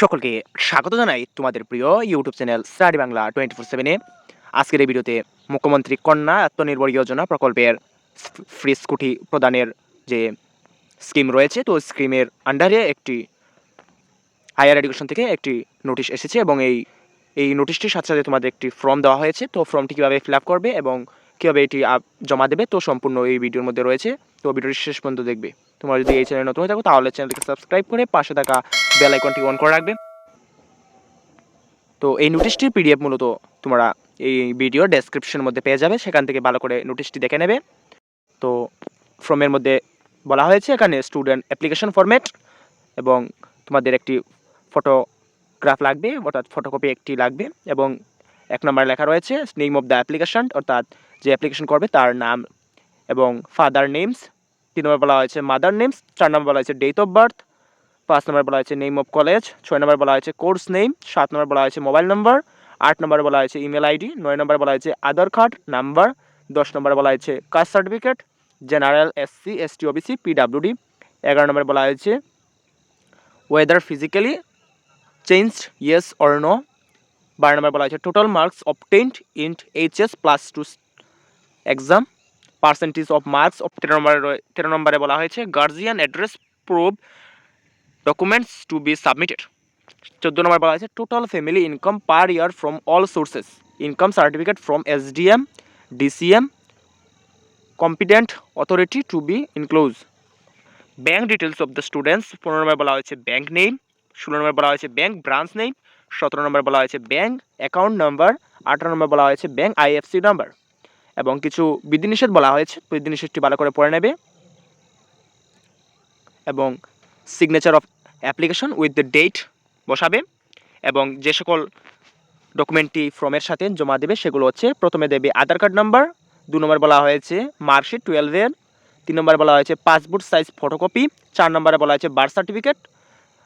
সকলকে স্বাগত জানাই তোমাদের প্রিয় YouTube channel study Bangla twenty four সেভেনে আজকের এই ভিডিওতে মুখ্যমন্ত্রী কন্যা আত্মনির্ভর যোজনা প্রকল্পের ফ্রি স্কুটি প্রদানের যে স্কিম রয়েছে, তো স্কিমের আন্ডারে একটি হায়ার এডুকেশন থেকে একটি নোটিশ এসেছে এবং এই এই নোটিশটির সাথে সাথে তোমাদের একটি ফর্ম দেওয়া হয়েছে। তো ফর্মটি কীভাবে ফিল আপ করবে এবং কীভাবে এটি জমা দেবে, তো সম্পূর্ণ এই ভিডিওর মধ্যে রয়েছে। তো ভিডিওটি শেষ পর্যন্ত দেখবে। তোমরা যদি এই চ্যানেল নতুন হয়ে থাকো, তাহলে চ্যানেলটিকে সাবস্ক্রাইব করে পাশে থাকা বেল আইকনটি অন করে রাখবে তো এই নোটিশটির পিডিএফ মূলত তোমরা এই ভিডিও ডেসক্রিপশনের মধ্যে পেয়ে যাবে। সেখান থেকে ভালো করে নোটিশটি দেখে নেবে। তো ফর্মের মধ্যে বলা হয়েছে, এখানে স্টুডেন্ট অ্যাপ্লিকেশন ফরম্যাট এবং তোমাদের একটি ফটোগ্রাফ লাগবে, অর্থাৎ ফটোকপি একটি লাগবে এবং এক নম্বরে লেখা রয়েছে নেম অফ দ্য অ্যাপ্লিকেশন অর্থাৎ যে অ্যাপ্লিকেশন করবে তার নাম এবং ফাদার নেমস তিন নম্বর বলা হয়েছে মাদার নেমস চার নম্বর বলা হয়েছে ডেট অফ বার্থ পাঁচ নম্বর বলা হয়েছে নেম অফ কলেজ ছয় নম্বর বলা হয়েছে কোর্স নেম সাত নম্বর বলা হয়েছে মোবাইল নম্বর আট নম্বর বলা হয়েছে ইমেল আইডি নয় নম্বর বলা হয়েছে আধার কার্ড নাম্বার দশ নম্বর বলা হয়েছে caste certificate general SC ST OBC PWD এগারো নম্বর বলা হয়েছে whether physically changed yes or no বারো নম্বর বলা হয়েছে total marks obtained in HS plus two exam percentage of marks of তেরো নম্বরে তেরো নম্বরে বলা হয়েছে guardian address proof documents to be submitted চোদ্দ নম্বর বলা হয়েছে total family income per year from all sources income certificate from S SDM DCM competent authority to be enclose bank details of the students পনেরো নম্বর বলা হয়েছে bank name ষোলো নম্বর বলা হয়েছে ব্যাঙ্ক ব্রাঞ্চ নেম সতেরো নম্বর বলা হয়েছে ব্যাঙ্ক অ্যাকাউন্ট নাম্বার আঠারো নম্বর বলা হয়েছে ব্যাঙ্ক আইএফসি নাম্বার এবং কিছু বিধিনিষেধ বলা হয়েছে, বিধিনিষেধটি ভালো করে পড়ে নেবে। এবং signature of application with the date বসাবে এবং যে সকল ডকুমেন্টটি ফর্মের সাথে জমা দেবে সেগুলো হচ্ছে, প্রথমে দেবে আধার কার্ড নাম্বার, দু নম্বর বলা হয়েছে মার্কশিট টুয়েলভের তিন নম্বর বলা হয়েছে পাসপোর্ট সাইজ ফটোকপি, চার নম্বরে বলা হয়েছে বার্থ সার্টিফিকেট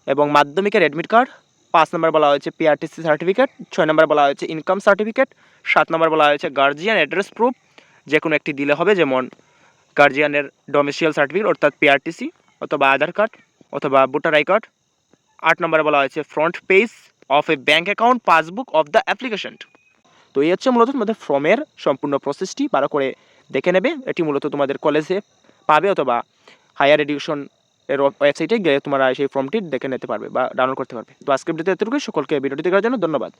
এবং মাধ্যমিকের অ্যাডমিট কার্ড, পাঁচ নম্বর বলা হয়েছে পিআরটিসি সার্টিফিকেট, ছয় নম্বর বলা হয়েছে ইনকাম সার্টিফিকেট, সাত নম্বর বলা হয়েছে গার্জিয়ান অ্যাড্রেস প্রুফ, যে কোনো একটি দিলে হবে যেমন গার্জিয়ানের ডোমিসিয়াল সার্টিফিকেট অর্থাৎ পিআরটিসি অথবা আধার কার্ড। অথবা ভোটার আই কার্ড। আট নম্বরে বলা হয়েছে front page of a bank account passbook of the application তো এই হচ্ছে মূলত তোমাদের ফর্মের সম্পূর্ণ প্রসেসটি ভালো করে দেখে নেবে। এটি মূলত তোমাদের কলেজে পাবে অথবা হায়ার এডুকেশন এর ওয়েবসাইটে গিয়ে তোমরা সেই ফর্মটি দেখে নিতে পারবে বা ডাউনলোড করতে পারবে। তো আজকের ভিডিওতে এতটুকুই। সকলকে ভিডিওটি দেখার জন্য ধন্যবাদ।